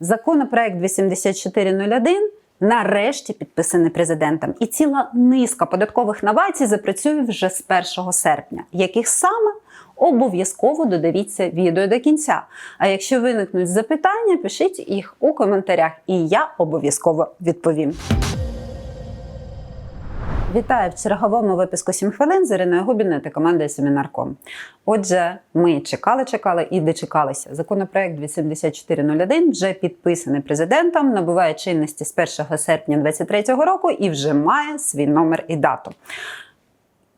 Законопроект 8401 нарешті підписаний президентом, і ціла низка податкових новацій запрацює вже з 1 серпня. Яких саме? Обов'язково додивіться відео до кінця. А якщо виникнуть запитання, пишіть їх у коментарях, і я обов'язково відповім. Вітаю в черговому випуску 7 хвилин з Іриною Губіною та командою Семінарком. Отже, ми чекали, чекали і дочекалися. Законопроект 8401 вже підписаний президентом, набуває чинності з 1 серпня 2023 року і вже має свій номер і дату.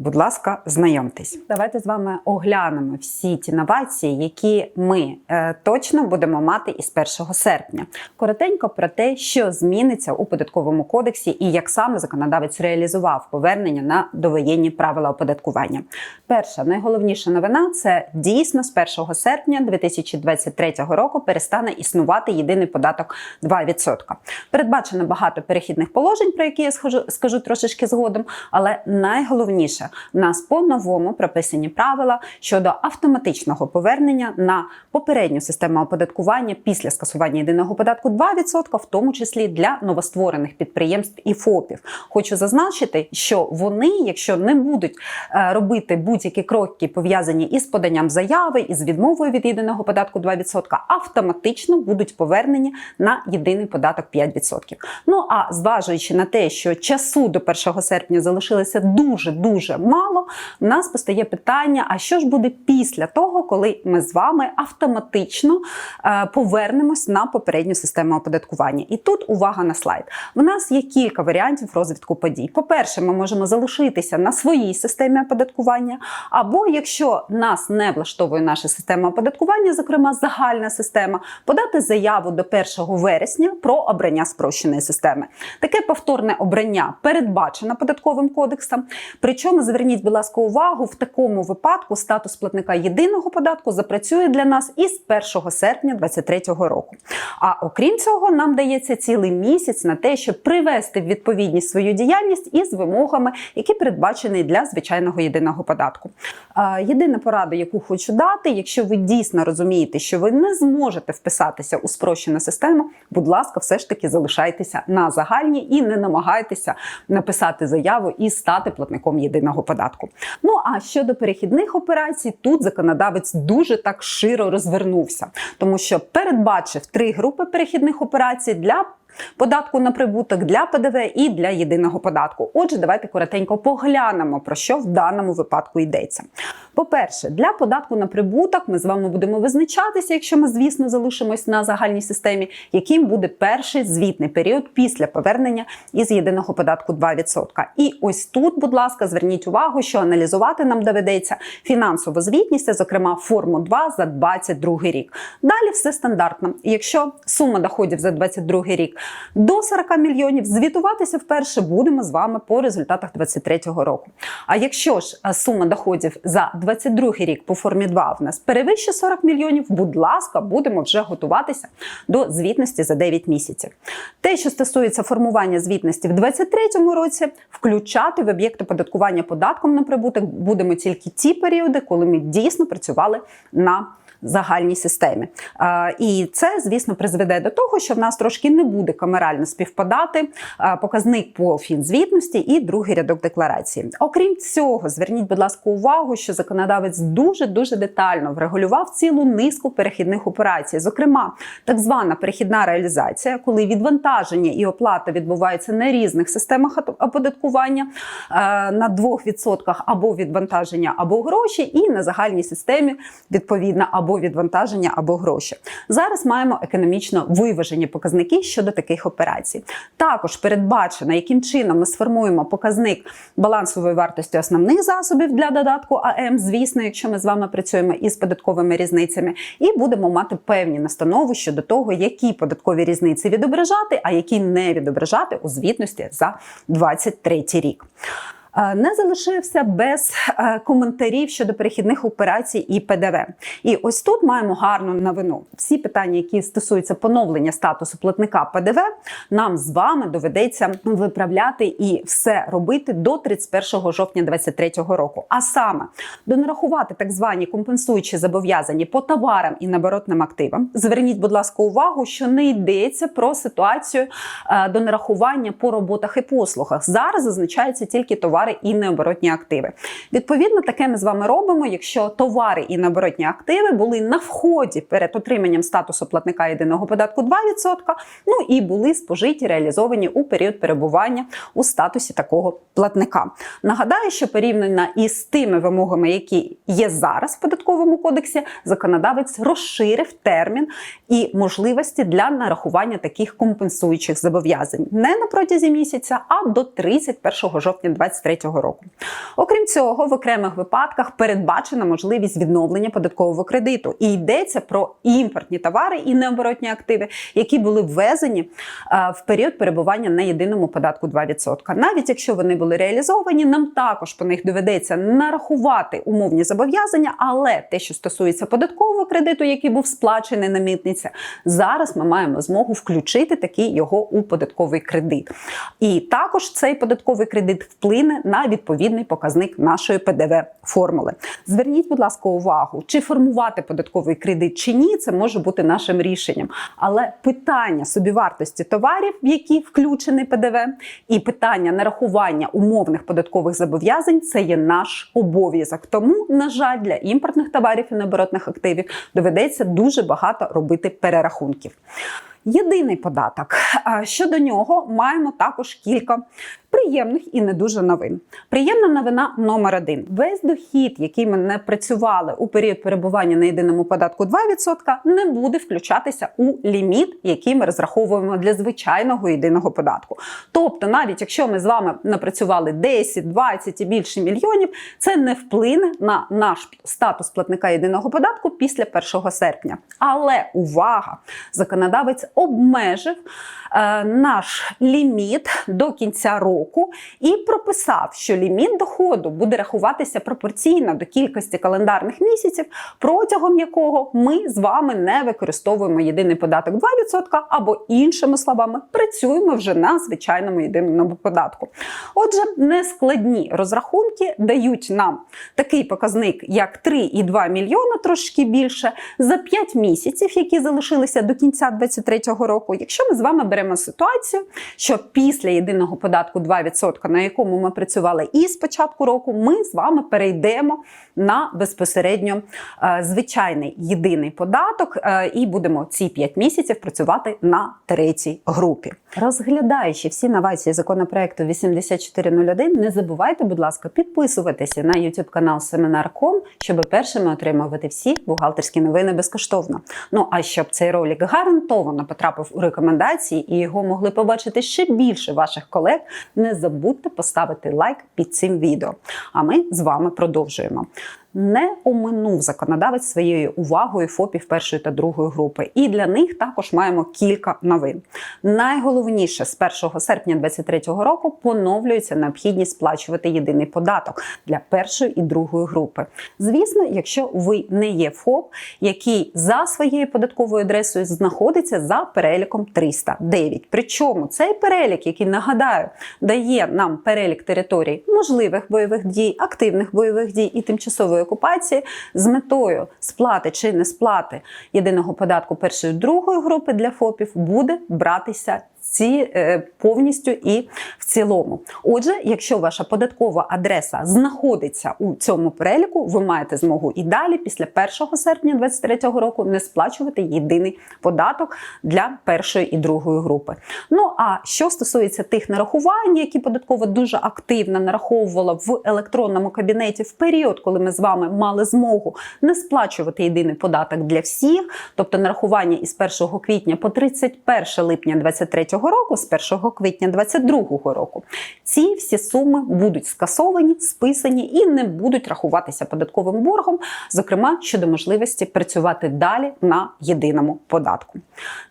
Будь ласка, знайомтесь. Давайте з вами оглянемо всі ті новації, які ми е, точно будемо мати із 1 серпня. Коротенько про те, що зміниться у податковому кодексі і як саме законодавець реалізував повернення на довоєнні правила оподаткування. Перша найголовніша новина це дійсно з 1 серпня 2023 року перестане існувати єдиний податок 2%. Передбачено багато перехідних положень, про які я скажу, скажу трошечки згодом, але найголовніше в нас по-новому прописані правила щодо автоматичного повернення на попередню систему оподаткування після скасування єдиного податку 2%, в тому числі для новостворених підприємств і ФОПів. Хочу зазначити, що вони, якщо не будуть е, робити будь-які кроки пов'язані із поданням заяви із відмовою від єдиного податку 2%, автоматично будуть повернені на єдиний податок 5%. Ну а зважуючи на те, що часу до 1 серпня залишилося дуже дуже мало, в нас постає питання: а що ж буде після того, коли ми з вами автоматично е, повернемось на попередню систему оподаткування? І тут увага на слайд. В нас є кілька варіантів розвитку подій. По-перше, ми можемо залишитися на своїй системі оподаткування, або якщо нас не влаштовує наша система оподаткування, зокрема загальна система, подати заяву до 1 вересня про обрання спрощеної системи. Таке повторне обрання передбачено податковим кодексом. Причому зверніть, будь ласка, увагу, в такому випадку статус платника єдиного податку запрацює для нас із 1 серпня 2023 року. А окрім цього, нам дається цілий місяць на те, щоб привести в відповідність свою діяльність із вимогами, які передбачені для звичайного єдиного податку. Єдина порада, яку хочу дати, якщо ви дійсно розумієте, що ви не зможете вписатися у спрощену систему, будь ласка, все ж таки залишайтеся на загальній і не намагайтеся написати заяву і стати платником єдиного податку. Ну а щодо перехідних операцій, тут законодавець дуже так широ розвернувся, тому що передбачив три групи перехідних операцій для податку на прибуток для ПДВ і для єдиного податку. Отже, давайте коротенько поглянемо, про що в даному випадку йдеться. По-перше, для податку на прибуток ми з вами будемо визначатися, якщо ми, звісно, залишимось на загальній системі, яким буде перший звітний період після повернення із єдиного податку 2%. І ось тут, будь ласка, зверніть увагу, що аналізувати нам доведеться фінансову звітність, зокрема форму 2 за 2022 рік. Далі все стандартно. Якщо сума доходів за 2022 рік до 40 мільйонів, звітуватися вперше будемо з вами по результатах 2023 року. А якщо ж сума доходів за 22 рік по формі 2 в нас перевищує 40 мільйонів, будь ласка, будемо вже готуватися до звітності за 9 місяців. Те, що стосується формування звітності в 2023 році, включати в об'єкт оподаткування податком на прибуток будемо тільки ті періоди, коли ми дійсно працювали на загальній системі. І це, звісно, призведе до того, що в нас трошки не буде камерально співпадати показник по фінзвітності і другий рядок декларації. Окрім цього, зверніть, будь ласка, увагу, що законодавець дуже дуже детально врегулював цілу низку перехідних операцій, зокрема, так звана перехідна реалізація, коли відвантаження і оплата відбуваються на різних системах оподаткування на 2% або відвантаження, або гроші, і на загальній системі відповідно або або відвантаження, або гроші. Зараз маємо економічно виважені показники щодо таких операцій. Також передбачено, яким чином ми сформуємо показник балансової вартості основних засобів для додатку АМ, звісно, якщо ми з вами працюємо із податковими різницями, і будемо мати певні настанови щодо того, які податкові різниці відображати, а які не відображати у звітності за 2023 рік. Е, не залишився без е, коментарів щодо перехідних операцій і ПДВ. І ось тут маємо гарну новину. Всі питання, які стосуються поновлення статусу платника ПДВ, нам з вами доведеться виправляти і все робити до 31 жовтня 2023 року. А саме донарахувати так звані компенсуючі зобов'язання по товарам і наоборотним активам. Зверніть, будь ласка, увагу, що не йдеться про ситуацію е, донарахування по роботах і послугах. Зараз зазначаються тільки товари і необоротні активи. Відповідно, таке ми з вами робимо, якщо товари і необоротні активи були на вході перед отриманням статусу платника єдиного податку 2%, ну і були спожиті, реалізовані у період перебування у статусі такого платника. Нагадаю, що порівняно із тими вимогами, які є зараз в податковому кодексі, законодавець розширив термін і можливості для нарахування таких компенсуючих зобов'язань не на протязі місяця, а до 31 жовтня 2023 року. Окрім цього, в окремих випадках передбачена можливість відновлення податкового кредиту і йдеться про імпортні товари і необоротні активи, які були ввезені е, в період перебування на єдиному податку 2%. Навіть якщо вони були реалізовані, нам також по них доведеться нарахувати умовні зобов'язання, але те, що стосується податкового кредиту, який був сплачений на митниці, зараз ми маємо змогу включити такий його у податковий кредит. І також цей податковий кредит вплине на відповідний показник нашої ПДВ формули. Зверніть, будь ласка, увагу, чи формувати податковий кредит чи ні, це може бути нашим рішенням. Але питання собівартості товарів, в які включений ПДВ, і питання нарахування умовних податкових зобов'язань це є наш обов'язок. Тому, на жаль, для імпортних товарів і необоротних активів доведеться дуже багато робити перерахунків. Єдиний податок. Щодо нього маємо також кілька приємних і не дуже новин. Приємна новина номер один: весь дохід, який ми не працювали у період перебування на єдиному податку 2%, не буде включатися у ліміт, який ми розраховуємо для звичайного єдиного податку. Тобто, навіть якщо ми з вами напрацювали 10, 20 і більше мільйонів, це не вплине на наш статус платника єдиного податку після 1 серпня. Але увага! Законодавець обмежив е, наш ліміт до кінця року і прописав, що ліміт доходу буде рахуватися пропорційно до кількості календарних місяців, протягом якого ми з вами не використовуємо єдиний податок 2% або іншими словами працюємо вже на звичайному єдиному податку. Отже, нескладні розрахунки дають нам такий показник, як 3,2 мільйона, трошки більше, за 5 місяців, які залишилися до кінця 2023 року. Якщо ми з вами беремо ситуацію, що після єдиного податку 2%, на якому ми працювали і з початку року, ми з вами перейдемо на безпосередньо е, звичайний єдиний податок, е, і будемо ці 5 місяців працювати на третій групі. Розглядаючи всі новації законопроекту 8401, не забувайте, будь ласка, підписуватися на YouTube канал Семінар.ком, щоб першими отримувати всі бухгалтерські новини безкоштовно. Ну а щоб цей ролик гарантовано потрапив у рекомендації і його могли побачити ще більше ваших колег, не забудьте поставити лайк під цим відео. А ми з вами продовжуємо. Не оминув законодавець своєю увагою ФОПів першої та другої групи, і для них також маємо кілька новин. Найголовніше з 1 серпня 2023 року поновлюється необхідність сплачувати єдиний податок для першої і другої групи. Звісно, якщо ви не є ФОП, який за своєю податковою адресою знаходиться за переліком 309. Причому цей перелік, який нагадаю, дає нам перелік територій можливих бойових дій, активних бойових дій і тимчасової окупації з метою сплати чи не сплати єдиного податку першої другої групи для ФОПів буде братися ці е, повністю і в цілому. Отже, якщо ваша податкова адреса знаходиться у цьому переліку, ви маєте змогу і далі, після 1 серпня 2023 року, не сплачувати єдиний податок для першої і другої групи. Ну а що стосується тих нарахувань, які податкова дуже активно нараховувала в електронному кабінеті в період, коли ми з вами мали змогу не сплачувати єдиний податок для всіх, тобто нарахування із 1 квітня по 31 липня 2023 року, з 1 квітня 2022 року. Ці всі суми будуть скасовані, списані і не будуть рахуватися податковим боргом, зокрема щодо можливості працювати далі на єдиному податку.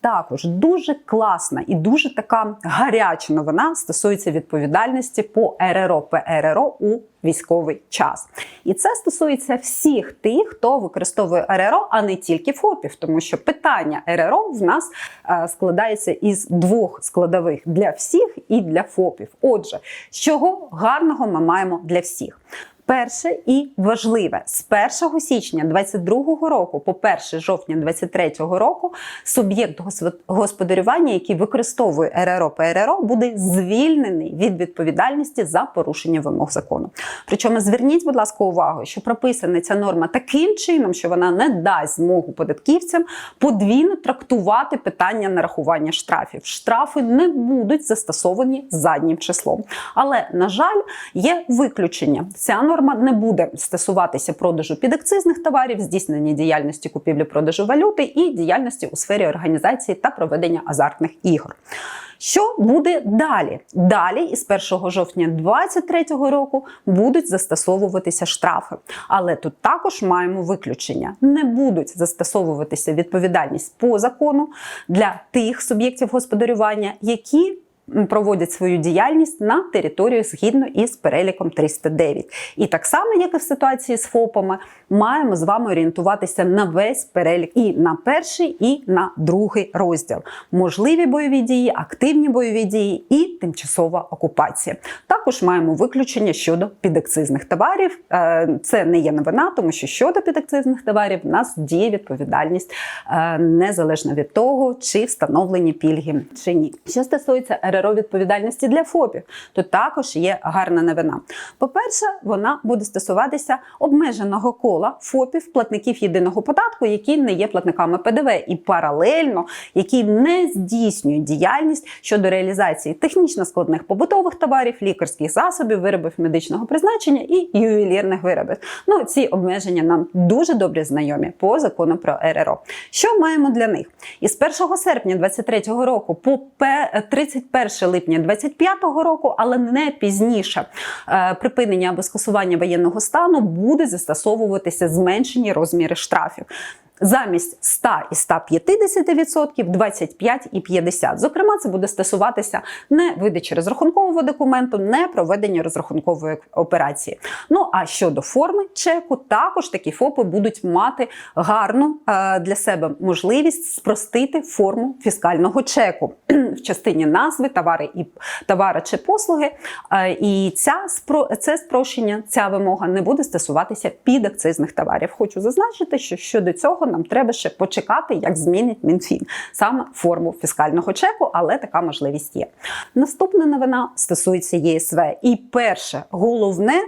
Також дуже класна і дуже така гаряча новина стосується відповідальності по РРО ПРРО у військовий час. І це стосується всіх тих, хто використовує РРО, а не тільки ФОПів, тому що питання РРО в нас е, складається із двох складових для всіх і для ФОПів. Отже, чого гарного ми маємо для всіх. Перше і важливе з 1 січня 2022 року по 1 жовтня 2023 року суб'єкт гос- господарювання, який використовує РРО ПРРО, буде звільнений від відповідальності за порушення вимог закону. Причому зверніть, будь ласка, увагу, що прописана ця норма таким чином, що вона не дасть змогу податківцям подвійно трактувати питання нарахування штрафів. Штрафи не будуть застосовані заднім числом. Але на жаль, є виключення. Ця норма не буде стосуватися продажу підакцизних товарів, здійснення діяльності купівлі-продажу валюти і діяльності у сфері організації та проведення азартних ігор. Що буде далі? Далі, із 1 жовтня 2023 року, будуть застосовуватися штрафи. Але тут також маємо виключення: не будуть застосовуватися відповідальність по закону для тих суб'єктів господарювання, які проводять свою діяльність на територію згідно із переліком 309. І так само, як і в ситуації з ФОПами, маємо з вами орієнтуватися на весь перелік і на перший, і на другий розділ. Можливі бойові дії, активні бойові дії і тимчасова окупація. Також маємо виключення щодо підакцизних товарів. Е, Це не є новина, тому що щодо підакцизних товарів в нас діє відповідальність е, незалежно від того, чи встановлені пільги чи ні. Що стосується РРО відповідальності для ФОПів, то також є гарна новина. По-перше, вона буде стосуватися обмеженого кола ФОПів, платників єдиного податку, які не є платниками ПДВ, і паралельно які не здійснюють діяльність щодо реалізації технічно складних побутових товарів, лікарських засобів, виробів медичного призначення і ювелірних виробів. Ну ці обмеження нам дуже добре знайомі по закону про РРО. Що маємо для них? Із 1 серпня 2023 року по 31 1 липня 2025 року, але не пізніше е, припинення або скасування воєнного стану буде застосовуватися зменшені розміри штрафів. Замість 100 і 150%, 25 і 50. Зокрема, це буде стосуватися не видачі розрахункового документу, не проведення розрахункової операції. Ну а щодо форми чеку, також такі ФОПи будуть мати гарну е, для себе можливість спростити форму фіскального чеку в частині назви товари і товара чи послуги. Е, І ця це спрощення, ця вимога не буде стосуватися підакцизних товарів. Хочу зазначити, що щодо цього нам треба ще почекати, як змінить Мінфін саме форму фіскального чеку, але така можливість є. Наступна новина стосується ЄСВ. І перше, головне,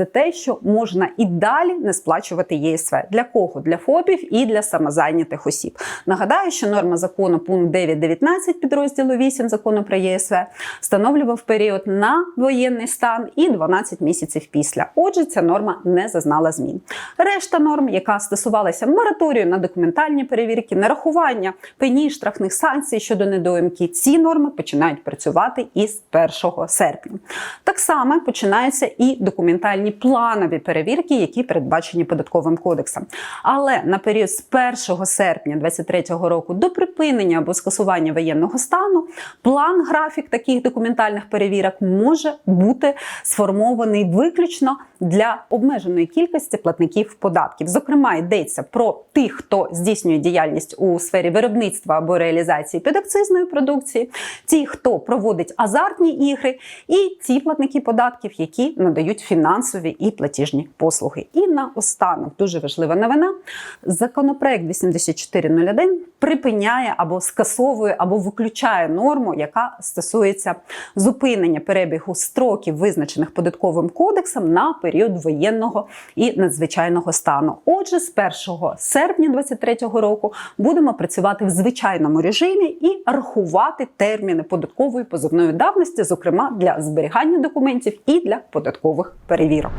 це те, що можна і далі не сплачувати ЄСВ. Для кого? Для ФОПів і для самозайнятих осіб. Нагадаю, що норма закону пункт 9.19 підрозділу 8 закону про ЄСВ встановлював період на воєнний стан і 12 місяців після. Отже, ця норма не зазнала змін. Решта норм, яка стосувалася мораторію на документальні перевірки, нарахування пені штрафних санкцій щодо недоїмки, ці норми починають працювати із 1 серпня. Так само починаються і документальні планові перевірки, які передбачені податковим кодексом. Але на період з 1 серпня 2023 року до припинення або скасування воєнного стану план графік таких документальних перевірок може бути сформований виключно для обмеженої кількості платників податків. Зокрема, йдеться про тих, хто здійснює діяльність у сфері виробництва або реалізації підакцизної продукції, ті, хто проводить азартні ігри, і ті платники податків, які надають фінансові і платіжні послуги. І наостанок дуже важлива новина: законопроект 8401 припиняє або скасовує, або виключає норму, яка стосується зупинення перебігу строків, визначених податковим кодексом на період воєнного і надзвичайного стану. Отже, з 1 серпня 2023 року будемо працювати в звичайному режимі і рахувати терміни податкової позовної давності, зокрема для зберігання документів і для податкових перевірок.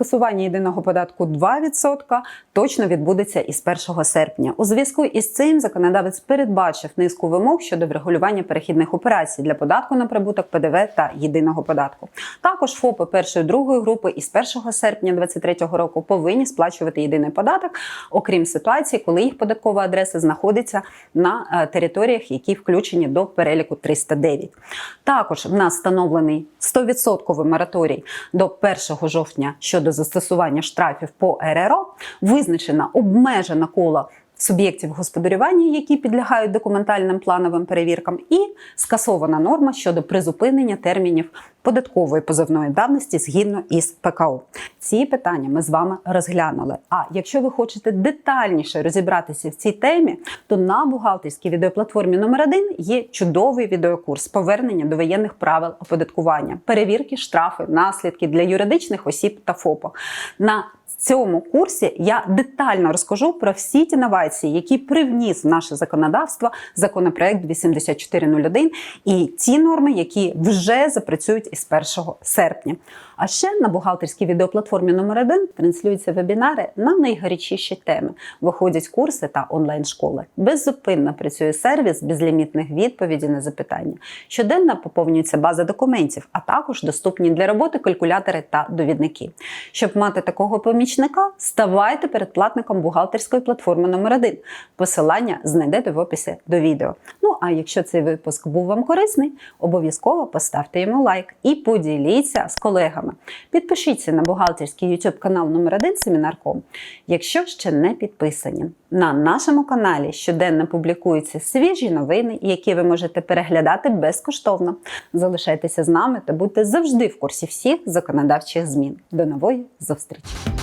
Скасування єдиного податку 2% точно відбудеться із 1 серпня. У зв'язку із цим законодавець передбачив низку вимог щодо врегулювання перехідних операцій для податку на прибуток ПДВ та єдиного податку. Також ФОПи першої другої групи із 1 серпня 2023 року повинні сплачувати єдиний податок, окрім ситуації, коли їх податкова адреса знаходиться на е, територіях, які включені до переліку 309. Також в нас встановлений 100% мораторій до 1 жовтня щодо застосування штрафів по РРО. Визначена обмежена коло суб'єктів господарювання, які підлягають документальним плановим перевіркам, і скасована норма щодо призупинення термінів податкової позовної давності згідно із ПКО. Ці питання ми з вами розглянули. А якщо ви хочете детальніше розібратися в цій темі, то на бухгалтерській відеоплатформі номер 1 є чудовий відеокурс повернення до воєнних правил оподаткування, перевірки, штрафи, наслідки для юридичних осіб та ФОПа. На цьому курсі я детально розкажу про всі ті новації, які привніс в наше законодавство законопроект 8401 і ті норми, які вже запрацюють із 1 серпня. А ще на бухгалтерській відеоплатформі номер 1 транслюються вебінари на найгарячіші теми. Виходять курси та онлайн-школи. Беззупинно працює сервіс безлімітних відповідей на запитання. Щоденно поповнюється база документів, а також доступні для роботи калькулятори та довідники. Щоб мати такого помічника, ставайте передплатником бухгалтерської платформи номер 1 Посилання знайдете в описі до відео. Ну а якщо цей випуск був вам корисний, обов'язково поставте йому лайк і поділіться з колегами. Підпишіться на бухгалтерський YouTube канал номер 1 Семінарком, якщо ще не підписані. На нашому каналі щоденно публікуються свіжі новини, які ви можете переглядати безкоштовно. Залишайтеся з нами та будьте завжди в курсі всіх законодавчих змін. До нової зустрічі!